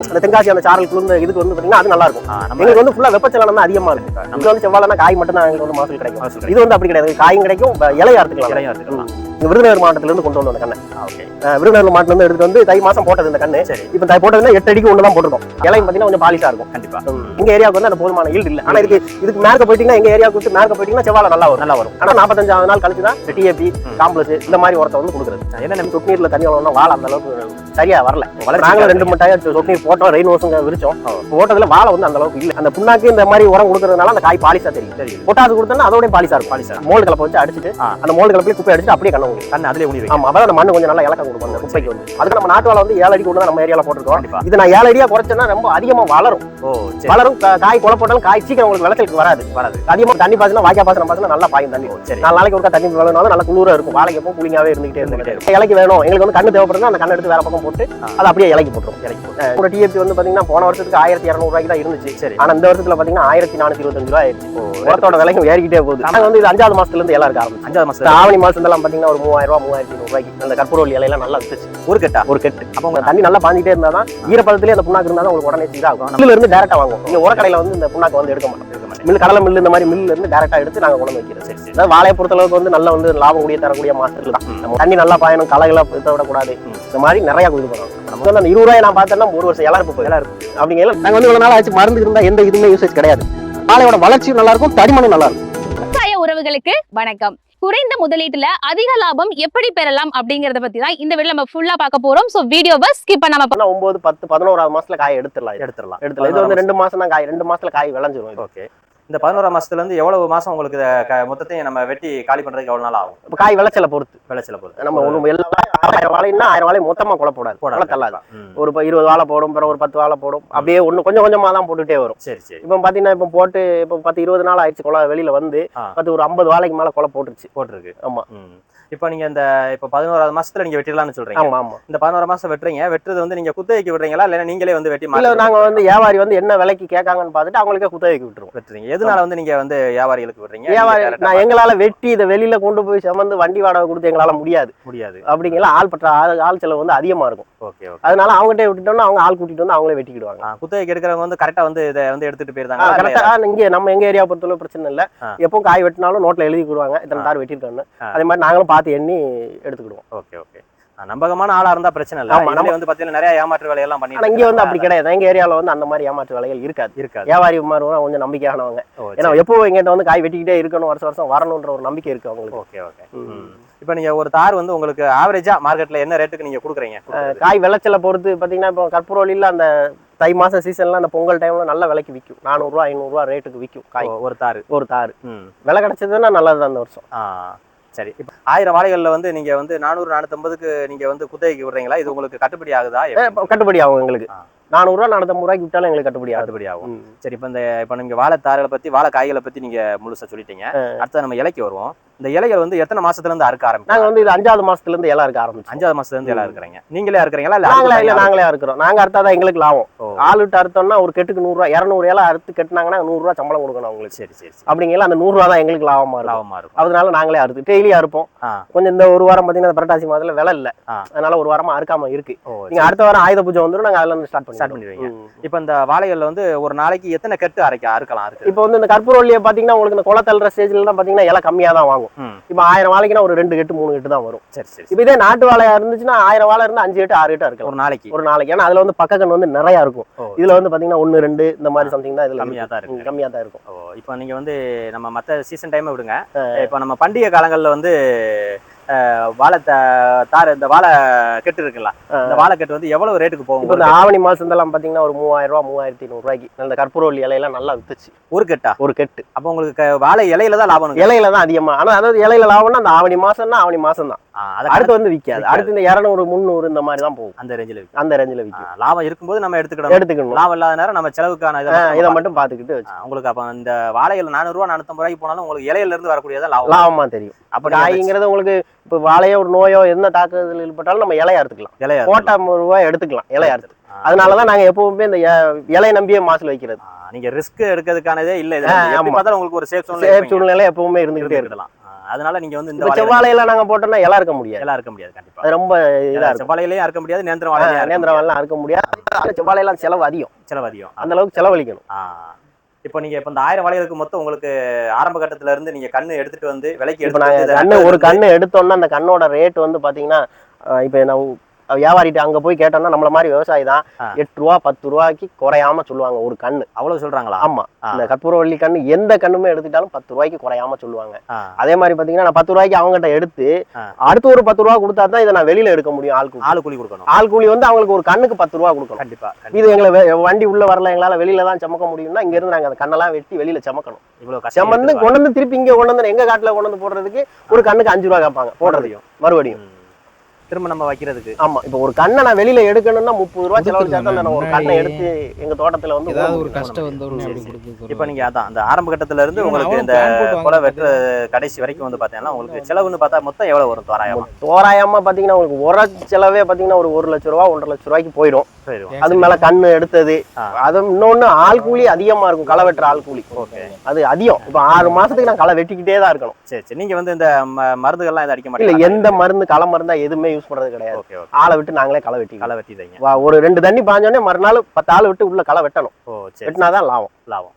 அந்த தென்காசி அந்த சாரல் குளிர்ந்த இதுக்கு வந்து பாத்தீங்கன்னா அது நல்லா இருக்கும் எங்களுக்கு வந்து ஃபுல்லா வெப்பச்சலனம் தான் அதிகமா இருக்கு. நமக்கு வந்து செவ்வாழைனா காய் மட்டும் தான் எங்களுக்கு வந்து மகசூல் கிடைக்கும். இது வந்து அப்படி கிடையாது. காயும் கிடைக்கும். இலையா எடுத்துக்கலாம். இலையும் எடுத்துக்கலாம். இங்க விருதுநகர் மாவட்டத்துல இருந்து கொண்டு வந்த கண்ணு. விருதுநகர் மாவட்டத்துல இருந்து எடுத்து வந்து தை மாசம் போட்டது இந்த கண்ணு. இப்ப தை போட்டதுன்னா எட்டு அடிக்கு ஒண்ணு தான் போட்டிருக்கோம் இலையும் பாத்தீங்கன்னா கொஞ்சம் பாலிஷா இருக்கும். கண்டிப்பா. எங்க ஏரியாவுக்கு வந்து அந்த போதுமான ஈல்டு இல்ல. ஆனா இதுக்கு இதுக்கு மேற்க போயிட்டீங்கன்னா எங்க ஏரியாவுக்கு விட்டு மேற்க போயிட்டீங்கன்னா செவ்வாழை நல்லா வரும். நல்லா வரும். ஆனா நாற்பத்தஞ்சாவது நாள் கழிச்சு தான் டிஏபி ம். காம்ப்ளஸ் இந்த மாதிரி உரத்தை வந்து கொடுக்குறது. நம்ம சொட்டு நீர்ல தண்ணி வளரணும் வாழை அந்த அளவுக்கு சரியா வரல. நாங்களும் ரெண்டு மட்டாயம் சொட்டு நீர் போட்டோம் ரெயின் ஓசுங்க விரிச்சோம். போட்டதுல வாழை வந்து அந்த அளவுக்கு இல்ல. அந்த புண்ணாக்கு இந்த மாதிரி உரம் கொடுக்கறதுனால அந்த காய் பாலிசா தெரியும். தெரியுது பொட்டாசு கொடுத்தோம்னா அதோட பாலிசா இருக்கும். பாலிசா மோல்டு கலப்பை வச்சு அடிச்சுட்டு. அந்த மோல்டு கலப்பிலே குப்பை அடிச்சுட்டு அப்படியே கண்ண கண்ணு அதுலயே வைக்கும் ஆமா அதான் அந்த மண்ணு கொஞ்சம் நல்லா இலக்கம் கொடுக்கும். அந்த குப்பைக்கு வந்து. அதுக்கு நம்ம நாட்டு வாழை வந்து ஏழு அடி கொண்டு நம்ம ஏரியால போட்டிருக்கோம். இது நான் ஏழு அடியா குறைச்சேன்னா ரொம்ப அதிகமா வளரும். சரி. வளரும். காய் கொலை போட்டாலும் காய் சீக்கிரம் உங்களுக்கு விளைச்சலுக்கு வராது. வராது. அதிகமா தண்ணி பாய்ச்சினா வாய்க்கா பாசனம் பாசனம் நல்லா பாயும் தண்ணி. சரி. நாலு நாளைக்கு ஒருக்கா தண்ணி விளையாடும் நல்லா குளிரா இருக்கும். வாழைக்கு எப்பவும் கூலிங்காவே இருந்துகிட்டே இருந்துகிட்டே இலைக்கு வேணும். எங்களுக்கு வந்து கண்ணு தேவைப்படுதுன்னா அந்த கண்ணு எடுத்து வேற பக்கம் போட்டு. அதை அப்படியே இலைக்கு போட்டுரும் இலைக்கு போட்டு. ஒரு டிஎப்பி வந்து பாத்தீங்கன்னா போன வருஷத்துக்கு ஆயிரத்தி இரநூறு ரூபாய்க்கு தான் இருந்துச்சு. சரி. ஆனா இந்த வருஷத்துல பாத்தீங்கன்னா ஆயிரத்தி நானூத்தி இருபத்தஞ்சு ரூபாய் ஆயிடுச்சு. உரத்தோட விலையும் ஏறிக்கிட்டே போகுது. நாங்க வந்து இது அஞ்சாவது மாசத்துல இருந்து எல்லாம் இருக்க ஆரம்பிச்சு. அஞ்சாவது மாசத்துல ஆவணி மாசம் எல்லாம் பாத்தீங்கன்னா ஒரு மூவாயிரம் ரூபாய் மூவாயிரத்தி ஐநூறு ரூபாய்க்கு அந்த கற்பூரவல்லி இலையெல்லாம் நல்லா வித்துச்சு. ஒரு கட்டா? ஒரு கெட்டு. அப்ப உங்க தண்ணி நல்லா பாஞ்சிட்டே இருந்தா தான் ஈரப்பதத்திலே அந்த புண்ணாக்கு இருந்தா தான் உங்களுக்கு உடனே சீராகும் மில்லுல இருந்து டேரக்டா வாங்குவோம். நீங்க உரக்கடையில வந்து இந்த புண்ணாக்கு வந்து எடுக்க மாட்டோம். மில் கடலை மில்லு இந்த மாதிரி மில்லுல இருந்து டேரக்டா எடுத்து நாங்க கொண்டு வந்து வைக்கிறோம். சரி சரி. அதாவது வாழையை பொறுத்த அளவுக்கு வந்து நல்ல வந்து லாபம் கூடிய தரக்கூடிய மாசத்துல தான். நம்ம தண்ணி நல்லா பாயணும் களைகளை விடக்கூடாது. இந்த மாதிரி நிறைய இது பண்ணணும் நம்ம வந்து அந்த இருபது ரூபாய் நான் பார்த்தேன்னா ஒரு வருஷம் இலப்பு போயிடும். எல்லாம் இருக்கும் அப்படிங்கிற நாங்க வந்து இவ்வளவு நாள் ஆச்சு. மருந்து இருந்தா எந்த இதுவுமே யூசேஜ் கிடையாது. வாழையோட வளர்ச்சியும் நல்லா இருக்கும் தடிமனும் நல்லா இருக்கும் விவசாய உறவுகளுக்கு வணக்கம். குறைந்த முதலீட்டுல அதிக லாபம் எப்படி பெறலாம் அப்படிங்கறத பத்தி தான் இந்த வீடியோ நம்ம ஃபுல்லா பார்க்க போறோம். சோ வீடியோவை ஸ்கிப் பண்ணாம ஒன்பது பத்து பதினோராவது மாசத்துல காய் எடுத்துடலாம். எடுத்துடலாம். எடுத்துடலாம். இது வந்து ரெண்டு மாசம் தான் காய் ரெண்டு மாசத்துல காய் விளைஞ்சிரும். ஓகே. இந்த பதினோராம் மாசத்துல இருந்து எவ்வளவு மாசம் உங்களுக்கு மொத்தத்தையும் நம்ம வெட்டி காலி பண்றதுக்கு எவ்வளவு நாள் ஆகும்? இப்ப காய் விளைச்சலை பொறுத்து. விளைச்சல போகுது நம்ம ஒண்ணு எல்லா ஆயிரம் வாழைன்னா ஆயிரம் வாழை மொத்தமா கொலை போடாது கொலை தள்ளாது. ஒரு இருபது வாழை போடும் பிறகு ஒரு பத்து வாழை போடும். அப்படியே ஒண்ணு கொஞ்சம் கொஞ்சமா தான் போட்டுட்டே வரும். சரி சரி. இப்போ பாத்தீங்கன்னா இப்போ போட்டு இப்போ பத்து இருபது நாள் ஆயிடுச்சு கொலை வெளியில வந்து. பத்து ஒரு ஐம்பது வாழைக்கு மேல கொலை போட்டுருச்சு. போட்டிருக்கு. ஆமா. ம். இப்போ நீங்க இந்த இப்போ பதினோராவது மாசத்துல நீங்க வெட்டிடலாம்னு சொல்றீங்க. ஆமா ஆமா. இந்த பதினோரு மாசம் வெட்டுறீங்க. வெட்டுறது வந்து நீங்க குத்தகைக்கு விடுறீங்களா? இல்ல நீங்களே வந்து வெட்டி இல்ல நாங்க வந்து வியாபாரி வந்து என்ன விலைக்கு கேட்காங்கன்னு பார்த்துட்டு அவங்களுக்கே குத்தகைக்கு விட்டுருவோம். வெட்டுறீங்க. எதனால வந்து நீங்க வந்து வியாபாரிகளுக்கு விடுறீங்க? வியாபாரி நான் எங்களால வெட்டி இதை வெளியில கொண்டு போய் சுமந்து வண்டி வாடகை கொடுத்து எங்களால முடியாது. முடியாது. அப்படிங்கிற ஆள் பற்ற ஆள் ஆள் செலவு வந்து அதிகமா இருக்கும். Okay okay. அதனால அவங்ககிட்ட விட்டுட்டோம்னா அவங்க ஆள் கூட்டிட்டு வந்து அவங்களே வெட்டிக்கிடுவாங்க. குத்தகைக்கு எடுக்கிறவங்க வந்து கரெக்டா வந்து இதை வந்து எடுத்துட்டு போயிருந்தாங்க கரெக்டா இங்க நம்ம எங்க ஏரியா பொறுத்தளவு பிரச்சனை இல்ல. ஆ. எப்பவும் காய் வெட்டினாலும் நோட்ல எழுதி கொடுவாங்க. இத்தனை. தார் வெட்டிருக்கோன்னு. அதே மாதிரி நாங்களும் பார்த்து எண்ணி எடுத்துக்கிடுவோம். Okay okay. நம்பகமான ஆளா இருந்தா பிரச்சனை இல்ல. இதுலயே வந்து பாத்தீங்கன்னா நிறைய ஏமாற்று வேலையெல்லாம் பண்ணி ஆனா இங்க வந்து அப்படி கிடையாது. எங்க ஏரியால வந்து அந்த மாதிரி ஏமாற்று வேலைகள் இருக்காது. இருக்காது. வியாபாரி மாதிரி கொஞ்சம் நம்பிக்கையானவங்க. ஏன்னா எப்போ எங்கிட்ட வந்து காய் வெட்டிக்கிட்டே இருக்கணும் வருஷம் வருஷம் வரணுன்ற ஒரு நம்பிக்கை இருக்கு அவங்களுக்கு. Okay okay. இப்போ நீங்க ஒரு தார் வந்து உங்களுக்கு ஆவரேஜா மார்க்கெட்ல என்ன ரேட்டுக்கு நீங்க கொடுக்குறீங்க? காய் விளைச்சலை பொறுத்து பாத்தீங்கன்னா இப்போ கற்பூரவழியில் அந்த தை மாசம் சீசன்ல அந்த பொங்கல் டைம்ல நல்ல விலைக்கு விற்கும் நானூறுரூவா ஐநூறுரூவா ரேட்டுக்கு விற்கும் காய். ஒரு தார். ஒரு தார். விலை கிடைச்சதுன்னா நல்லது அந்த வருஷம். சரி இப்போ ஆயிரம் வாழைகள்ல வந்து நீங்க வந்து நானூறு நானூத்தம்பதுக்கு நீங்க வந்து குத்தகைக்கு விடுறீங்களா? இது உங்களுக்கு கட்டுப்படி ஆகுதா? கட்டுப்படி ஆகும் எங்களுக்கு. நானூறுரூவா நானூற்றம்பது ரூபாய்க்கு விட்டாலும் எங்களுக்கு கட்டுப்படி கட்டுப்படி ஆகும். சரி இப்போ இந்த இப்போ நீங்க வாழைத்தார்களை பத்தி வாழை காய்களை பத்தி நீங்க முழுசா சொல்லிட்டீங்க. அடுத்து நம்ம இலைக்கு வருவோம். இந்த இலைகள் வந்து எத்தனை மாசத்துல இருந்து அறுக்க நாங்க ஆரம்பிச்சாங்க வந்து இது அஞ்சாவது மாசத்துல இருந்து எல்லாம் இருக்க ஆரம்பிச்சோம். அஞ்சாவது மாசத்துல இருந்து எல்லாம் இருக்கிறீங்க நீங்களே அறுக்குறீங்களா இல்ல நாங்களே இல்ல? நாங்களே இருக்கிறோம் நாங்க அறுத்தாதான் எங்களுக்கு லாபம். ஓ, ஆள் விட்டு அறுத்தோம்னா ஒரு கெட்டுக்கு நூறுரூவா இரநூறு ஏழை அறுத்து கட்டினாங்கன்னா நூறுரூவா சம்பளம் கொடுக்கணும் அவங்களுக்கு. சரி சரி அப்படிங்கல அந்த நூறுரூவா தான் எங்களுக்கு லாபமா லாபமா இருக்கும். அதனால நாங்களே அறுத்து டெய்லி அறுப்போம். கொஞ்சம் இந்த ஒரு வாரம் பாத்தீங்கன்னா புரட்டாசி மாதத்துல விலை இல்ல. அதனால ஒரு வாரமா அறுக்காம இருக்கு. நீங்க அடுத்த வாரம் ஆயுத பூஜை வந்துடும் நாங்க அதுல இருந்து ஸ்டார்ட் ஸ்டார்ட் பண்ணி பண்ணிடுவீங்க இப்போ இந்த வாழைகள்ல வந்து ஒரு நாளைக்கு எத்தனை கட்டு அரைக்க அறுக்கலாம் அறுக்கு இப்போ வந்து இந்த கற்பூரவள்ளியை பாத்தீங்கன்னா உங்களுக்கு இந்த குலை தள்ளுற ஸ்டேஜ்ல தான் பாத்தீங்கன்னா இலை கம்மியா தான் வாங்கும். ம். இப்போ ஆயிரம் வாழைக்குன்னா ஒரு ரெண்டு கெட்டு மூணு கெட்டு தான் வரும். சரி சரி இப்போ இதே நாட்டு வாழையா இருந்துச்சுன்னா ஆயிரம் வாழை இருந்து அஞ்சு கெட்டு ஆறு கெட்டு இருக்கலாம். ஒரு நாளைக்கு. ஒரு நாளைக்கு. ஏன்னா அதுல வந்து பக்கக்கன் வந்து நிறைய இருக்கும். இதுல வந்து பாத்தீங்கன்னா ஒன்னு ரெண்டு இந்த மாதிரி சம்திங் தான் இதுல கம்மியா தான் இருக்கு. இருக்கு. கம்மியா தான் இருக்கும். இப்போ நீங்க வந்து நம்ம மத்த சீசன் டைமை விடுங்க. இப்போ நம்ம பண்டிகை காலங்கள்ல வந்து வாழை த- தார் இந்த வாழை கெட்டு இருக்குல்ல இந்த வாழை கெட்டு வந்து எவ்வளவு ரேட்டுக்கு போகும் இந்த ஆவணி மாசம் எல்லாம் பாத்தீங்கன்னா ஒரு மூவாயிரம் ரூபா மூவாயிரத்தி ஐநூறு ரூபாய்க்கு இந்த கற்பூரவள்ளி இலையெல்லாம் நல்லா வித்துச்சு. ஒரு கெட்டா? ஒரு கெட்டு. அப்போ உங்களுக்கு வாழை இலையில தான் லாபம் இலையில தான் அதிகமா. ஆனா அதாவது இலையில லாபம்னா அந்த ஆவணி மாசம்னா ஆவணி மாசம் தான் அடுத்து வந்து விக்காது. விக்காது. அடுத்து இந்த இரநூறு முந்நூறு இந்த மாதிரி தான் போகும். அந்த ரேஞ்சில் விற்கும் அந்த ரேஞ்சில் விற்கும் லாபம் இருக்கும்போது நம்ம எடுத்துக்கிடணும். எடுத்துக்கணும் லாபம் இல்லாத நேரம் நம்ம செலவுக்கான இதை மட்டும் இதை நம்ம மட்டும் பாத்துக்கிட்டு வச்சு பார்த்துக்கலாம். உங்களுக்கு அப்போ இந்த நானூறு ரூபா நானூத்தம்பது ரூபாய்க்கு போனாலும் உங்களுக்கு இலையில இருந்து வரக்கூடியதான் லாபம்? லாபமா தெரியும். அப்ப காய்ங்கிறது உங்களுக்கு இப்போ வாழையோ ஒரு நோயோ என்ன தாக்குதல் ஏற்பட்டாலும் நம்ம இலையா எடுத்துக்கலாம் இலையா கோட்டா ரூபாய் எடுத்துக்கலாம் இலையா எடுத்து அதனாலதான் நாங்க எப்பவுமே இந்த இலையை நம்பியே மாசுல வைக்கிறது. நீங்க ரிஸ்க் எடுக்கிறதுக்கானதே இல்ல. பார்த்தாலும் உங்களுக்கு ஒரு சேஃப் சேஃப் சூழ்நிலை எப்பவுமே இருந்துகிட்டே இருக்கு இருக்கலாம். அதனால நீங்க வந்து இந்த வாழை செவ்வாழையில நாங்க போட்டோம்னா இலை இருக்க முடியாது. எல்லாம் இருக்க முடியாது கண்டிப்பா. அது ரொம்ப இதா செவ்வாழையிலையும் இருக்க முடியாது நேந்திரம் வாழையிலையும் நேந்திர வாழலாம் இருக்க முடியாது. செவ்வாழையெல்லாம் செலவு அதிகம். செலவு அதிகம். அந்த அளவுக்கு செலவழிக்கணும். இப்போ நீங்க இப்ப இந்த ஆயிரம் வாழைகளுக்கு மொத்தம் உங்களுக்கு ஆரம்ப கட்டத்துல இருந்து நீங்க கண்ணு எடுத்துட்டு வந்து விலைக்கு இதை கண்ணு ஒரு கண்ணு எடுத்தோம்னா அந்த கண்ணோட ரேட் வந்து பாத்தீங்கன்னா இப்போ நான் வியாபாரிட்ட அங்க போய் கேட்டோம்னா நம்மள மாதிரி விவசாயி தான். எட்டு ரூபா பத்து ரூபாய்க்கு குறையாம சொல்லுவாங்க ஒரு கண்ணு அவ்வளவு சொல்றாங்களா ஆமா. இந்த கற்பூரவள்ளி கண்ணு எந்த கண்ணுமே எடுத்துட்டாலும் பத்து ரூபாய்க்கு குறையாம சொல்லுவாங்க. அதே மாதிரி பாத்தீங்கன்னா நான் பத்து ரூபாய்க்கு அவங்ககிட்ட எடுத்து. அடுத்து ஒரு பத்து ரூபா கொடுத்தா தான் இதை நான் வெளியில எடுக்க முடியும் ஆள் ஆளு கூலி கொடுக்கணும் ஆள் கூலி வந்து அவங்களுக்கு ஒரு கண்ணுக்கு பத்து ரூபா கொடுக்கணும் கண்டிப்பா. இது எங்களை வண்டி உள்ள வரல எங்களால வெளியில தான் சமக்க முடியும்னா இங்க இருந்து நாங்க அந்த கண்ணெல்லாம் வெட்டி வெளியில சமக்கணும் இவ்வளவு கஷ்டம் செமந்து கொண்டு வந்து திருப்பி இங்க கொண்டு வந்து எங்க காட்டுல கொண்டு வந்து போடுறதுக்கு ஒரு கண்ணுக்கு அஞ்சு ரூபா கேட்பாங்க போடுறதையும் மறுபடியும். திரும்ப நம்ம வைக்கிறதுக்கு. ஆமா இப்போ ஒரு கண்ணை நான் வெளியில எடுக்கணும்னா முப்பது ரூபா செலவழிச்சா தான் நான் ஒரு கண்ணை எடுத்து எங்க தோட்டத்துல வந்து ஏதாவது ஒரு. கஷ்டம் வந்த இப்போ நீங்க அதான் அந்த ஆரம்ப கட்டத்துல இருந்து உங்களுக்கு இந்த கொலை வெட்டுற கடைசி வரைக்கும் வந்து பாத்தீங்கன்னா உங்களுக்கு செலவுன்னு பார்த்தா மொத்தம் எவ்வளவு வரும்? தோராயமா? தோராயமா பாத்தீங்கன்னா உங்களுக்கு உர செலவே பாத்தீங்கன்னா ஒரு ஒரு லட்ச ரூபா ஒன்றரை லட்ச ரூபாய்க்கு போயிடும். போயிடும். அது மேல கண்ணு எடுத்தது. அது இன்னொன்னு ஆள் கூலி அதிகமா இருக்கும் களை வெட்டுற ஆள் கூலி. ஓகே. அது அதிகம். இப்போ ஆறு மாசத்துக்கு நான் களை வெட்டிக்கிட்டே தான் இருக்கணும். சரி சரி. நீங்க வந்து இந்த ம- மருந்துகள்லாம் இதை அடிக்க இல்ல மாட்டீங்க எந்த மருந்து களை மருந்தா எதுவுமே யூஸ் பண்றது கிடையாது. ஆளை விட்டு நாங்களே களை வெட்டிக்கலாம் களை வெட்டிடுறீங்க. வா, ஒரு ரெண்டு தண்ணி பாஞ்சோடனே மறுநாள் பத்து ஆள் விட்டு உள்ள களை வெட்டணும். வெட்டினாதான் லாபம். லாபம்.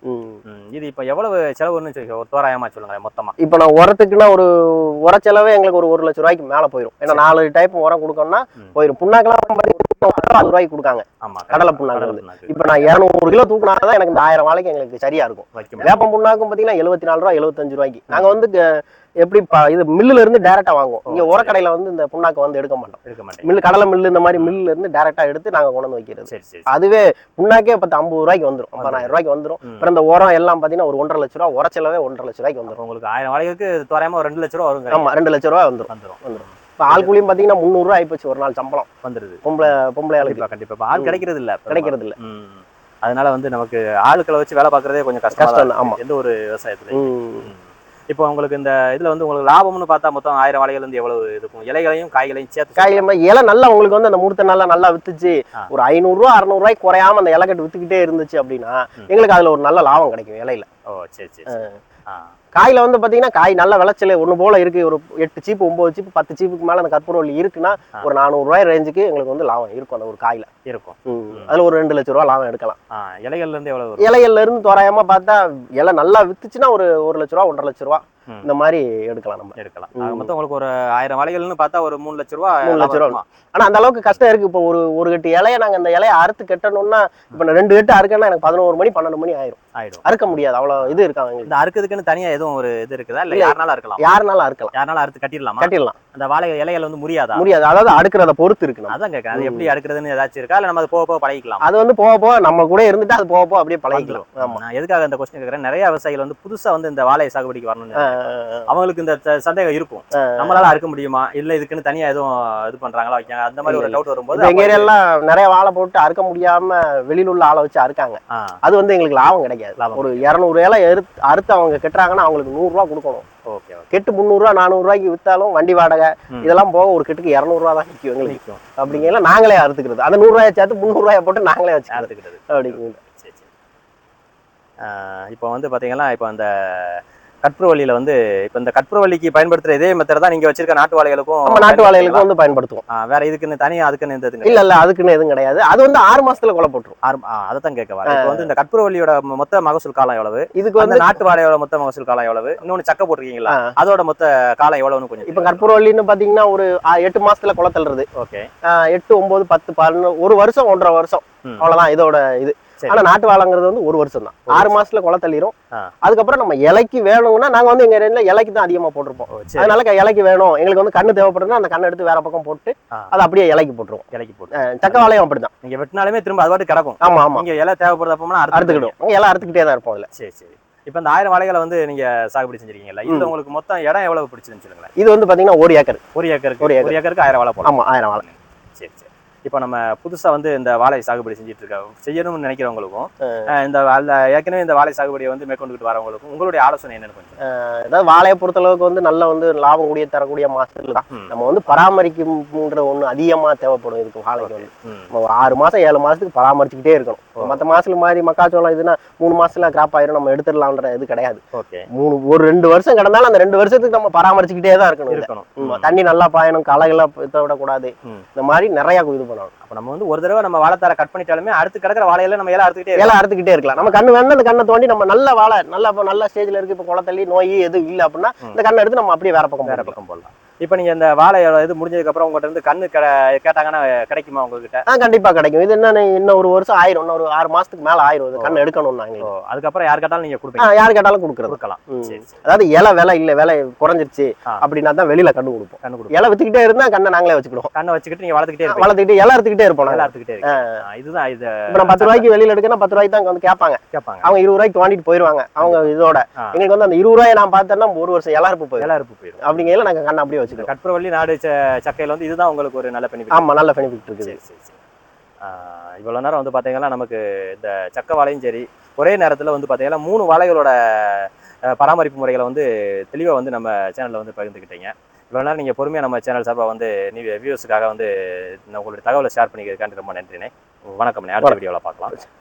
இது இப்போ எவ்வளவு செலவுன்னு சொல்லி ஒரு தோராயமா சொல்லுங்க மொத்தமா. இப்போ நான் உரத்துக்குன்னா ஒரு உர செலவே எங்களுக்கு ஒரு ஒரு லட்ச ரூபாய்க்கு மேல போயிடும் ஏன்னா நாலு டைப் உரம் கொடுக்கணும்னா. போயிடும் புண்ணாக்கெல்லாம் அறுபது ரூபாய்க்கு கொடுக்காங்க. ஆமா கடலை புண்ணாக்கு. இப்போ நான் இரநூறு கிலோ தூக்குனாதான் எனக்கு இந்த ஆயிரம் வாழைக்கு எங்களுக்கு சரியா இருக்கும். வேப்பம் புண்ணாக்கும் பார்த்தீங்கன்னா எழுபத்தி நாலு ரூபா எழுபத்தஞ்சு ரூபாய்க்கு. நாங்க வந்து எப்படி இது மில்லுல இருந்து டேரக்டா வாங்குவோம். இங்க உரக்கடையில வந்து இந்த புண்ணாக்கு வந்து எடுக்க மாட்டோம். எடுக்க மாட்டேன். மில்லு கடலை மில்லு இந்த மாதிரி மில்லுல இருந்து டேரக்டா எடுத்து நாங்க கொண்டு வந்து வைக்கிறது. அதுவே புண்ணாக்கே பத்து ஐம்பது ரூபாய்க்கு வந்துரும். ஐம்பதாயிரம் ரூபாய்க்கு வந்துரும். ம். அப்புறம் இந்த உரம் எல்லாம் பாத்தீங்கன்னா ஒரு ஒன்றரை லட்ச ரூபா உர செலவே ஒன்றரை லட்ச ரூபாய்க்கு வந்துரும். அப்போ உங்களுக்கு ஆயிரம் வாழைகளுக்கு தோராயமா ரெண்டு லட்ச ரூபா வருங்க ஆமா ரெண்டு லட்ச ரூபா வந்துரும். வந்துரும். வந்துரும். இப்போ ஆள் கூலியும் பாத்தீங்கன்னா முந்நூறுரூவா ஆயிப்போச்சு ஒரு நாள் சம்பளம் வந்துருது பொம்பளை பொம்பளை ஆளுக்கு கண்டிப்பா கண்டிப்பா இப்ப ஆள். கிடைக்கிறது இல்ல. கிடைக்கிறது இல்ல. அதனால வந்து நமக்கு ஆட்களை வச்சு வேலை பார்க்கறதே கொஞ்சம் கஷ்டம் கஷ்டம் தான், ஆமா. எந்த ஒரு விவசாயத்துல. இப்போ உங்களுக்கு இந்த இதுல வந்து உங்களுக்கு லாபம்னு பார்த்தா மொத்தம் ஆயிரம் வாழைகள் இருந்து எவ்வளவு இருக்கும் இலைகளையும் காய்களையும் சேர்த்து மாதிரி இலை நல்லா உங்களுக்கு வந்து அந்த மூர்த்த நல்லா நல்லா வித்துச்சு. ஒரு ஐநூறுரூவா அறநூறுவாய்க்கு குறையாம அந்த இலைக்கட்டு வித்துக்கிட்டே இருந்துச்சு அப்படின்னா. எங்களுக்கு அதுல ஒரு நல்ல லாபம் கிடைக்கும் இலையில ஓ சரி சரி. ஆ. காயில வந்து பாத்தீங்கன்னா காய் நல்ல விளைச்சல் ஒண்ணு போல இருக்கு. ஒரு எட்டு சீப்பு ஒன்பது சீப்பு பத்து சீப்புக்கு மேல அந்த கற்பூரவள்ளி இருக்குன்னா. ஒரு நானூறு ரூபாய் ரேஞ்சுக்கு எங்களுக்கு வந்து லாபம் இருக்கும் அந்த ஒரு காயில. இருக்கும். அதுல ஒரு ரெண்டு லட்ச ரூபா லாபம் எடுக்கலாம். ஆ, இலைகள்ல இருந்து எவ்வளவு வரும்? இலைகள்ல இருந்து தோராயமா பார்த்தா இலை நல்லா வித்துச்சுன்னா ஒரு ஒரு லட்ச ரூபா ஒன்றரை லட்ச ரூபா. இந்த மாதிரி எடுக்கலாம் நம்ம. எடுக்கலாம். மொத்தம் உங்களுக்கு ஒரு ஆயிரம் வாழைகள்னு பார்த்தா ஒரு மூணு லட்ச ரூபா மூணு லட்ச ரூபா. ஆனா அந்த அளவுக்கு கஷ்டம் இருக்கு. இப்போ ஒரு ஒரு கட்டு இலைய நாங்க அந்த இலைய அறுத்து கட்டணும்னா இப்போ நான் ரெண்டு கட்டு அறுக்கணும்னா எனக்கு பதினோரு மணி பன்னெண்டு மணி ஆயிரும். ஆயிடும். அறுக்க முடியாது. அவ்வளவு இது இருக்காங்க இந்த அறுக்கிறதுக்குன்னு தனியா எதுவும் ஒரு இது இருக்குதா? இல்ல. யாருனாலும் அறுக்கலாம் யாருனாலும் அறுக்கலாம் யாருனாலும் அறுத்து கட்டிடலாமா? கட்டிடலாம். அந்த வாழை இலைகள் வந்து முறியாதா? முடியாது அதாவது அடுக்கிறத பொறுத்து இருக்கு. அதான் கேட்கறேன் அது. எப்படி அடுக்கிறதுன்னு ஏதாச்சும் இருக்கா? இல்ல நம்ம அது போக போக பழகிக்கலாம்? அது வந்து போக போக நம்ம கூட இருந்துட்டு அது போக போக அப்படியே பழகிக்கலாம். ஆமா. நான் எதுக்காக இந்த கொஸ்டின் கேட்கறேன் நிறைய விவசாயிகள் வந்து புதுசா வந்து இந்த வாழை சாகுபடிக்கு வரணும்னு ஆ. அவங்களுக்கு இந்த சந்தேகம் இருக்கும். நம்மளால அறுக்க முடியுமா? இல்ல இதுக்குன்னு தனியா எதுவும் இது பண்றாங்களா? வைக்காங்க. அந்த மாதிரி ஒரு டவுட் வரும்போது இப்ப எங்க அப்ப இது- ஏரியாலாம் நிறைய வாழை போட்டு அறுக்க முடியாம வெளியில உள்ள ஆளை வச்சு அறுக்காங்க. அது வந்து எங்களுக்கு லாபம் கிடைக்காது. ஒரு இரநூறு இலை அறுத்து அவங்க கெட்டுறாங்கன்னா அவங்களுக்கு நூறு ரூபா கொடுக்கணும். ஓகே. கெட்டு முந்நூறுரூவா நானூறு ரூபாய்க்கு வித்தாலும் வண்டி வாடகை. இதெல்லாம் போக ஒரு கெட்டுக்கு இரநூறுவா தான் நிற்கும் எங்களுக்கு. நிக்கும். அப்படிங்கல நாங்களே அறுத்துக்கிறது. அந்த நூறு ரூபாயை சேர்த்து முந்நூறு ரூபாயை போட்டு நாங்களே வச்சுக்கிறது. அறுத்துக்கிட்டது அப்படிங்கிறது. இப்போ வந்து பாத்தீங்கன்னா இப்போ அந்த கற்பூரவள்ளியில வந்து இப்போ இந்த கற்பூரவள்ளிக்கு பயன்படுத்துற இதே மெத்தட் தான் நீங்க வச்சிருக்க நாட்டு வாழைகளுக்கும் நம்ம நாட்டு வாழைகளுக்கு வந்து பயன்படுத்துவோம். வேற இதுக்குன்னு தனியா அதுக்குன்னு இந்த இல்ல இல்ல அதுக்குன்னு எதுவும் கிடையாது. அது வந்து ஆறு மாசத்துல கொலை போட்டுரும். அதை தான் கேட்க வரேன் இப்போ வந்து இந்த கற்பூரவள்ளியோட மொத்த மகசூல் காலம் எவ்வளவு? இதுக்கு வந்து நாட்டு வாழையோட மொத்த மகசூல் காலம் எவ்வளவு? இன்னொன்னு சக்கை போட்டிருக்கீங்களா. அதோட மொத்த காலம் எவ்வளவுன்னு கொஞ்சம் இப்ப கற்பூரவள்ளின்னு பாத்தீங்கன்னா ஒரு எட்டு மாசத்துல கொலை தள்ளுறது. ஓகே. எட்டு ஒன்பது பத்து பதினொன்று ஒரு வருஷம் ஒன்றரை வருஷம். அவ்வளவுதான் இதோட இது. ஆனா நாட்டு வாழைங்கிறது வந்து ஒரு வருஷம் தான். ஆறு மாசத்துல கொலை தள்ளிரும். அதுக்கப்புறம் நம்ம இலைக்கு வேணும்னா நாங்க வந்து எங்க ஏரியால இலைக்கு தான் அதிகமா போட்டிருப்போம். அதனால இலைக்கு வேணும். எங்களுக்கு வந்து கண்ணு தேவைப்படுதுன்னா அந்த கண்ணை எடுத்து வேற பக்கம் போட்டு. அதை அப்படியே இலைக்கு போட்டுருவோம். இலைக்கு போட்டு. சக்க வாழையும் அப்படிதான். நீங்க வெட்டினாலுமே திரும்ப அது பாட்டு கிடக்கும். ஆமா ஆமா. நீங்க இலை தேவைப்படுறப்போம்னா அறுத்துக்கிடும் அங்க எல்லாம் அறுத்துக்கிட்டே தான் இருப்போம் அதுல. சரி சரி. இப்போ இந்த ஆயிரம் வாழைகளை வந்து நீங்க சாகுபடி செஞ்சிருக்கீங்கல்ல இதுல ம். உங்களுக்கு மொத்தம் இடம் எவ்வளவு பிடிச்சதுன்னு சொல்லுங்களேன்? இது வந்து பாத்தீங்கன்னா ஒரு ஏக்கர். ஒரு ஏக்கருக்கு ஒரு ஒரு ஏக்கர். ஏக்கருக்கு ஆயிரம் வாழை போடலாம். ஆமா ஆயிரம் வாழை. சரி சரி. இப்போ நம்ம புதுசா வந்து இந்த வாழை சாகுபடி செஞ்சுட்டு இருக்க செய்யணும்னு நினைக்கிறவங்களுக்கும் இந்த ஏற்கனவே இந்த வாழை சாகுபடியை வந்து மேற்கொண்டுகிட்டு வரவங்களுக்கும் உங்களுடைய ஆலோசனை என்னன்னு கொஞ்சம் அதாவது வாழையை பொறுத்த அளவுக்கு வந்து நல்ல வந்து லாபம் கூடிய தரக்கூடிய மாசத்துல தான். நம்ம வந்து பராமரிக்கும்ன்ற ஒண்ணு அதிகமா தேவைப்படும் இதுக்கு வாழைக்கு வந்து. நம்ம ஒரு ஆறு மாசம் ஏழு மாசத்துக்கு பராமரிச்சுக்கிட்டே இருக்கணும். மற்ற மாசத்துல மாதிரி மக்காச்சோளம் இதுனா மூணு மாசத்துல கிராப் ஆயிரும் நம்ம எடுத்துடலாம்ன்ற இது கிடையாது. ஓகே. மூணு ஒரு ரெண்டு வருஷம் கிடந்தாலும் அந்த ரெண்டு வருஷத்துக்கு நம்ம பராமரிச்சுக்கிட்டே தான் இருக்கணும் தண்ணி நல்லா பாயணும் களைகளாம் இதை விடக்கூடாது. இந்த மாதிரி நிறைய இது பண்ணணும் அப்ப நம்ம வந்து ஒரு தடவை நம்ம வாழைத்தாரை கட் பண்ணிட்டாலுமே அடுத்து கிடக்கிற வாழையில நம்ம இலை அறுத்துக்கிட்டே. இலை அறுத்துக்கிட்டே இருக்கலாம் நம்ம கண்ணு வேணும் அந்த கண்ணை தோண்டி நம்ம நல்ல வாழை நல்ல நல்ல ஸ்டேஜ்ல இருக்கு இப்போ குளத்தள்ளி நோய் எதுவும் இல்லை அப்படின்னா. இந்த கண்ணை எடுத்து நம்ம அப்படியே வேற பக்கம் வேற. பக்கம் போடலாம் இப்போ நீங்க இந்த வாழையோட இது முடிஞ்சதுக்கு அப்புறம் உங்ககிட்ட இருந்து கண்ணு கெ- கேட்டாங்கன்னா கிடைக்குமா உங்ககிட்ட? ஆ கண்டிப்பா கிடைக்கும். இது என்ன இன்னும் ஒரு வருஷம் ஆயிரும். இன்னும் ஒரு ஆறு மாசத்துக்கு மேல ஆயிரும். இது கண்ணு எடுக்கணும் ஓ, நாங்க அதுக்கப்புறம் யார் கேட்டாலும் நீங்க ஆ கொடுப்பீங்க யார் கேட்டாலும் கொடுக்குறது கொடுக்கலாம். அதாவது இலை விலை இல்ல விலை குறைஞ்சிருச்சு. அப்படின்னா தான் வெளியில கண்ணு கொடுப்போம். கண்ணு கொடுப்போம். இலை வித்துக்கிட்டே இருந்தா கண்ணை நாங்களே வச்சுக்கிடுவோம். கண்ணை வச்சுக்கிட்டு நீங்க வளர்த்துக்கிட்டே வளர்த்துக்கிட்டு இலை அறுத்துக்கிட்டே இருப்போம் இலை ஆ, இதுதான் இது. இப்ப நான் பத்து ரூபாய்க்கு வெளியில எடுக்கணும் பத்து ரூபாய்க்கு தான் வந்து கேட்பாங்க. கேட்பாங்க. அவங்க இருபது ரூபாய்க்கு தோண்டிட்டு போயிருவாங்க. அவங்க இதோட. எங்களுக்கு வந்து அந்த இருபது ரூபாயை நான் பார்த்தேன்னா ஒரு வருஷம் இலை அறுப்பு போயிடும் இலை அறுப்பு போயிடும் அப்படிங்கையில நாங்க கண்ணை அப்படியே இந்த வச்சுக்கிறோம் கற்பூரவள்ளி நாடு சக்கையில வந்து இதுதான் உங்களுக்கு ஒரு நல்ல பெனிஃபிட். ஆமா நல்ல பெனிஃபிட் இருக்குது. சரி சரி இவ்வளவு நேரம் வந்து பாத்தீங்கன்னா நமக்கு இந்த சக்க வாழையும் சரி ஒரே நேரத்துல வந்து பாத்தீங்கன்னா மூணு வாழைகளோட பராமரிப்பு முறைகளை வந்து தெளிவா வந்து நம்ம சேனல்ல வந்து பகிர்ந்துக்கிட்டீங்க இவ்வளவு நேரம் நீங்க பொறுமையா நம்ம சேனல் சார்பா வந்து நீ வியூவர்ஸுக்காக வந்து உங்களுடைய தகவலை ஷேர் பண்ணிக்கிறதுக்காண்டி ரொம்ப நன்றினே வணக்கம் அடுத்த வீடியோவில் பார்க்கலாம்.